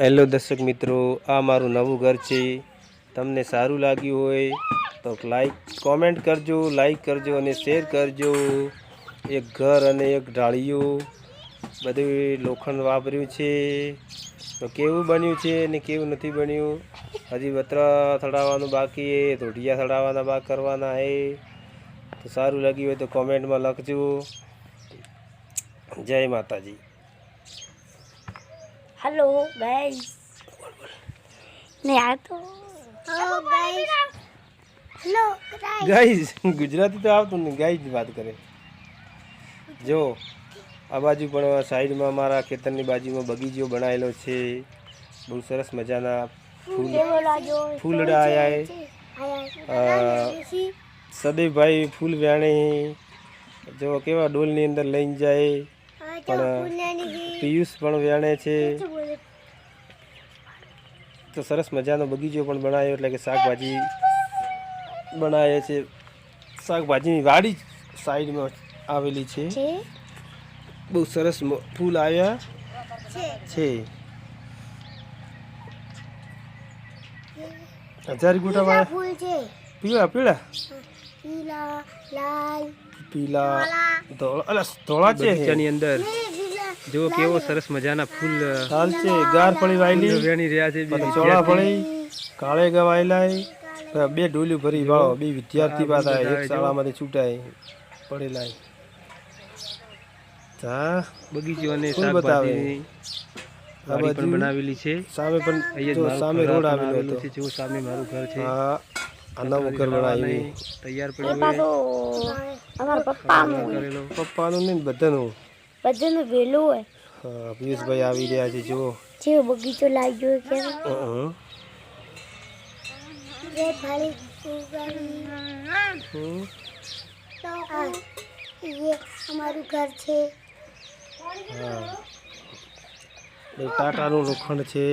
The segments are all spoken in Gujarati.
હેલો દર્શક મિત્રો, આ મારું નવું ઘર છે. તમને સારું લાગ્યું હોય તો લાઈક કોમેન્ટ કરજો લાઈક કરજો અને શેર કરજો. એક ઘર અને એક ઢાળિયું. બધું લોખંડ વાપર્યું છે. તો કેવું બન્યું છે ને કેવું નથી બન્યું? હજી વતરા થડાવવાનું બાકી એ ધોઢિયા થડાવવાના બાક કરવાના એ તો સારું લાગ્યું હોય તો કોમેન્ટમાં લખજો. જય માતાજી. હેલો ગાઈસ ને આ તો હલો ગાઈસ ગુજરાતી તો આવતું નહીં ગાઈસ વાત કરે. જો આ બાજુ પણ સાઈડમાં મારા ખેતરની બાજુમાં બગીચો બનાવેલો છે. બહુ સરસ મજાના ફૂલ ફૂલડા આવ્યા સદીભાઈ ફૂલ વ્યાણી જો કેવા ડોલની અંદર લઈને જાય. પણ પિયુષ પણ વ્યાણે છે. તો સરસ મજાનો બગીચો પણ બનાવ્યો એટલે કે શાકભાજી બનાવે છે. શાકભાજીની વાડી જ સાઈડમાં આવેલી છે. બહુ સરસ ફૂલ આવ્યા. છે. હજાર ગોટા પીળા પીળા પીલા લાલ પીલા ધોળા. ધોળા. છે. એની અંદર. જો કેવો સરસ મજાના ફૂલ હાલ છે ગાર ફળી વાયેલી વેણી રહ્યા છે ચોળા ફળી કાળે ગવાયેલા બે ડોલી ભરી વાળો બે વિદ્યાર્થી પાછા એક શાળામાંથી છૂટાય પડેલા હા બગીચો અને શાકભાજી આ બાજુ બનાવેલી છે. સામે પણ જો સામે રોડ આવેલો છે. જો સામે મારું ઘર છે. હા આ ઘર બનાવ્યું તૈયાર એ અમાર અમારા પપ્પાનું. પપ્પાનું નહીં ને બધાનું. બધાનું વેલું હોય. હા પિયુષભાઈ આવી રહ્યા છે જુઓ. જે બગીચો લાગ્યો કે હા જે ખાલી છે. હા. ટાટાનું લોખંડ છે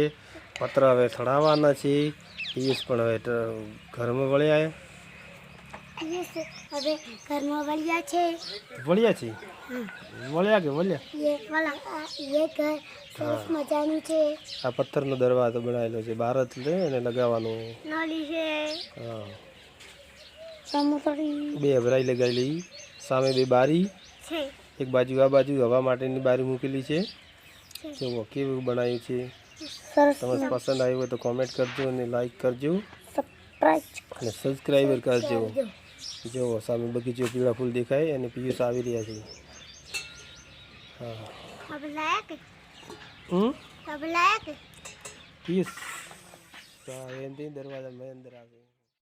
પત્ર હવે થડાવવાના છે. પિયુષ પણ હવે ઘરમાં વળ્યા યસ હવે ઘરમાં વળિયા છે. વળિયા છે? વળિયા કે વળિયા? યે વાલા યે ઘર સરસ મજાનું છે. આ પથ્થરનો દરવાજો બનાવેલો છે. ભારત લે અને લગાવવાનો. નળી છે. હા. સમોસરી બે અભરાઈ લગાવેલી. સામે બે બારી. છે. એક બાજુ આ બાજુ હવા માટેની બારી મૂકેલી છે. જો કેવું બનાવ્યું છે? તમને પસંદ આવ્યું હોય તો કોમેન્ટ કરજો અને લાઇક કરજો. અને સબસ્ક્રાઈબર કરજો. જો સામે બગીચો પીળા ફૂલ દેખાય અને પિયુસ આવી રહ્યા છે. હા. પિયુષ. દરવાજામાં અંદર આવે.